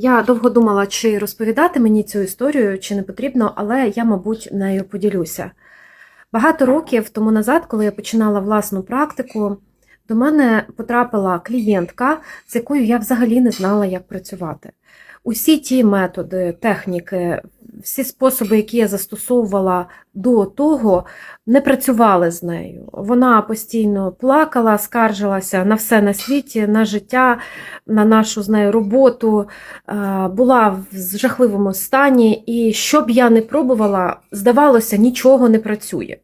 Я довго думала, чи розповідати мені цю історію, чи не потрібно, але я, мабуть, нею поділюся. Багато років тому назад, коли я починала власну практику, до мене потрапила клієнтка, з якою я взагалі не знала, як працювати. Усі ті методи, техніки, всі способи, які я застосовувала до того, не працювали з нею. Вона постійно плакала, скаржилася на все на світі, на життя, на нашу з нею роботу, е, була в жахливому стані, і що б я не пробувала, здавалося, нічого не працює.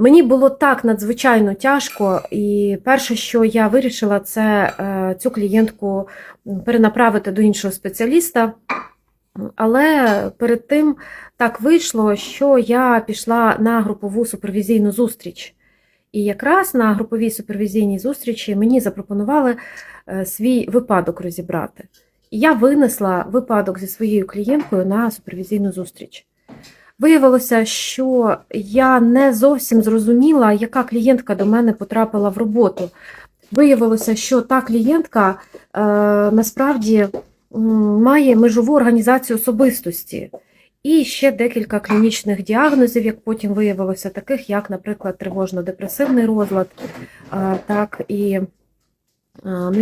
Мені було так надзвичайно тяжко, і перше, що я вирішила, це е, цю клієнтку перенаправити до іншого спеціаліста. Але перед тим так вийшло, що я пішла на групову супервізійну зустріч. І якраз на груповій супервізійній зустрічі мені запропонували е, свій випадок розібрати. І я винесла випадок зі своєю клієнткою на супервізійну зустріч. Виявилося, що я не зовсім зрозуміла, яка клієнтка до мене потрапила в роботу. Виявилося, що та клієнтка е, насправді має межову організацію особистості. І ще декілька клінічних діагнозів, як потім виявилося, таких як, наприклад, тривожно-депресивний розлад, так і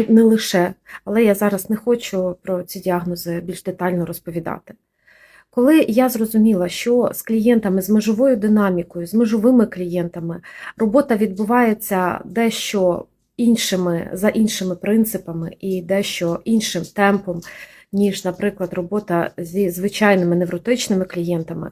не лише. Але я зараз не хочу про ці діагнози більш детально розповідати. Коли я зрозуміла, що з клієнтами з межовою динамікою, з межовими клієнтами робота відбувається дещо іншими за іншими принципами і дещо іншим темпом, ніж, наприклад, робота зі звичайними невротичними клієнтами,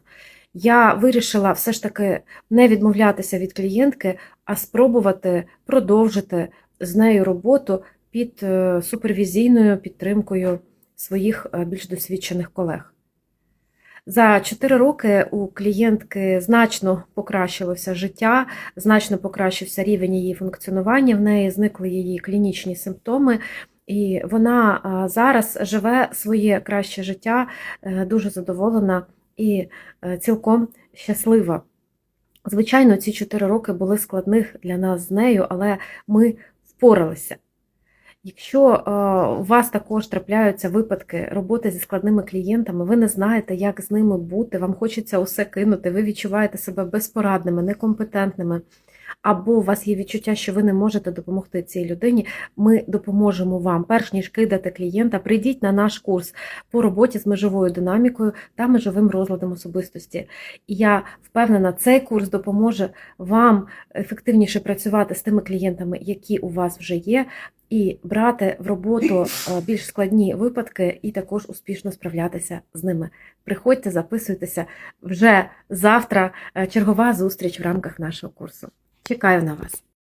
я вирішила все ж таки не відмовлятися від клієнтки, а спробувати продовжити з нею роботу під е, супервізійною підтримкою своїх е, більш досвідчених колег. За 4 роки у клієнтки значно покращилося життя, значно покращився рівень її функціонування, в неї зникли її клінічні симптоми, і вона зараз живе своє краще життя, е, дуже задоволена і е, цілком щаслива. Звичайно, ці 4 роки були складних для нас з нею, але ми впоралися. Якщо е, у вас також трапляються випадки роботи зі складними клієнтами, ви не знаєте, як з ними бути, вам хочеться усе кинути, ви відчуваєте себе безпорадними, некомпетентними, або у вас є відчуття, що ви не можете допомогти цій людині, ми допоможемо вам. Перш ніж кидати клієнта, прийдіть на наш курс по роботі з межовою динамікою та межовим розладом особистості. І я впевнена, цей курс допоможе вам ефективніше працювати з тими клієнтами, які у вас вже є і брати в роботу е, більш складні випадки, і також успішно справлятися з ними. Приходьте, записуйтеся вже завтра. е, Чергова зустріч в рамках нашого курсу. Чекаю на вас.